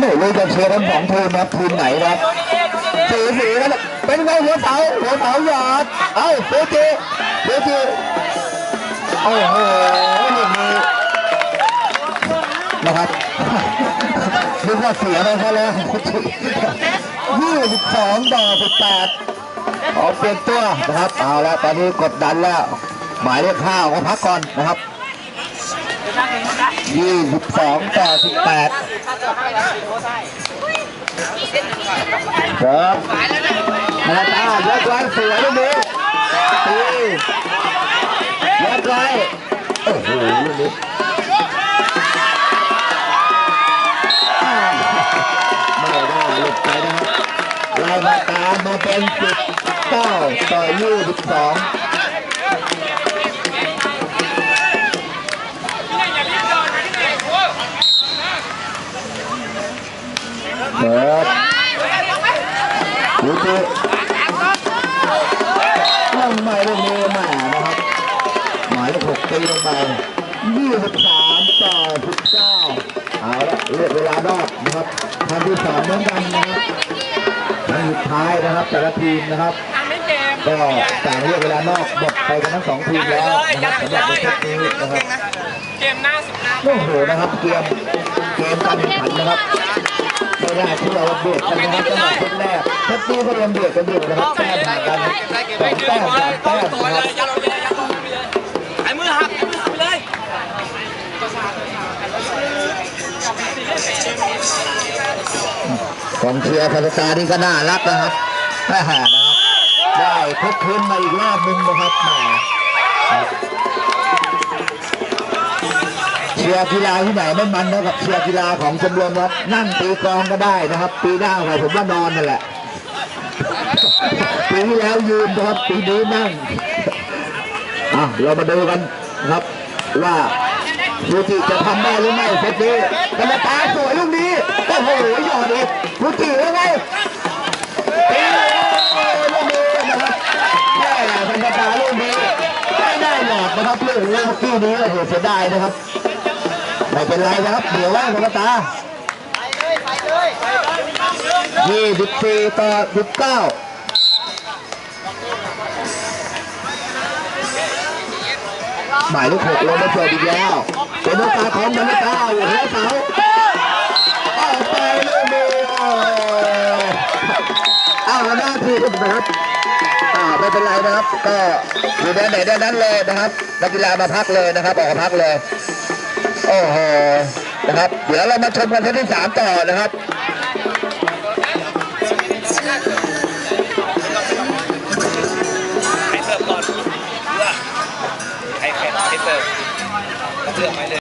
ไม่รู้จะเชียร์ทั้งสองทีมนะทีมไหนนะสีสีกันเป็นไงหัวเสาหัวเสาหยอดเอ้าเฟจิเฟจิโอ้โหนี่มีนะครับนึกว่าเสียไปซะแล้วยี่สิบสองต่อสิบแปดออกเปลี่ยนตัวนะครับ เอาละตอนนี้กดดันแล้ว หมายเลขห้าก็พักก่อนนะครับ ยี่สิบสองต่อสิบแปดครับนาตายกไว้สวยลูกนี้ตียกไว้โอ้โหลูกนี้อ้าวไม่ได้หลุดไปนะครับไล่มาตามมาเป็นสิบเก้าต่อยี่สิบสอง เปิดดูสิลงไปลงนี้มานะครับ หมายเลขหกตีลงไปยี่สิบสามต่อสิบเก้าเอาละเรียกเวลานอกนะครับทำที่สามเหมือนกันนะครับทำสุดท้ายนะครับ แต่ละทีมนะครับก็ต่างเรียกเวลานอกหมดไปกันทั้งสองทีมแล้วนะครับสำหรับในเซตนี้นะครับเกมหน้าสิบนาโอ้โหนะครับเกมเกมการแข่งขันนะครับ ไม่ได้ที่เราเบียดกันนะครับตั้งแต่เซตแรกเซตนี้ก็ยังเบียดกันอยู่นะครับแต้มห่างกันแต้มสามแต้มนะครับยยัดลงไปเลยยัดลงไปเลยไอ้มือหักไอ้มือหักไปเลยกองเชียร์พัฒนานี่ก็น่ารักนะครับแม่นะครับได้ทบคืนมาอีกรอบหนึงนะครับแหม ชียร์กีฬาที่ไหนไม่มันเท่ากับเชียร์กีฬาของชมรมครับนั่งตีกลองก็ได้นะครับ ปีหน้าใครผมว่านอนนั่นแหละปีที่แล้วยืนนะครับปีนี้นั่งอะเรามาดูกันนะครับว่าฟูจิจะทำได้หรือไม่เซตนี้กระตาสวยลูกนี้โอ้โหหยอดอีกฟูจิยังไงตีลูกนี้นะครับแม่ธรรมดาลูกนี้ไม่ได้หยอดนะครับเรื่องเมื่อกี้นี้โอ้โหเสียดายนะครับ ไม่เป็นไรนะครับ เดี๋ยวว่างธรรมตายี่สิบสี่ต่อสิบเก้าหมายเลขหกลงมาเสิร์ฟอีกแล้วเป็นโอกาสของบรรดาอยู่หัวเสาออกไปลูกนี้อ้าวหน้าที่นะครับอ่าไม่เป็นไรนะครับ ก็อยู่ในไหนด้นั้นเลยนะครับ นักกีฬามาพักเลยนะครับ ออกมาพักเลย โอ้โหนะครับเดี๋ยวเรามาชมกันที่สามต่อนะครับให้เสิร์ฟก่อนเพื่อให้แข่งให้เสิร์ฟเลือกไปเลย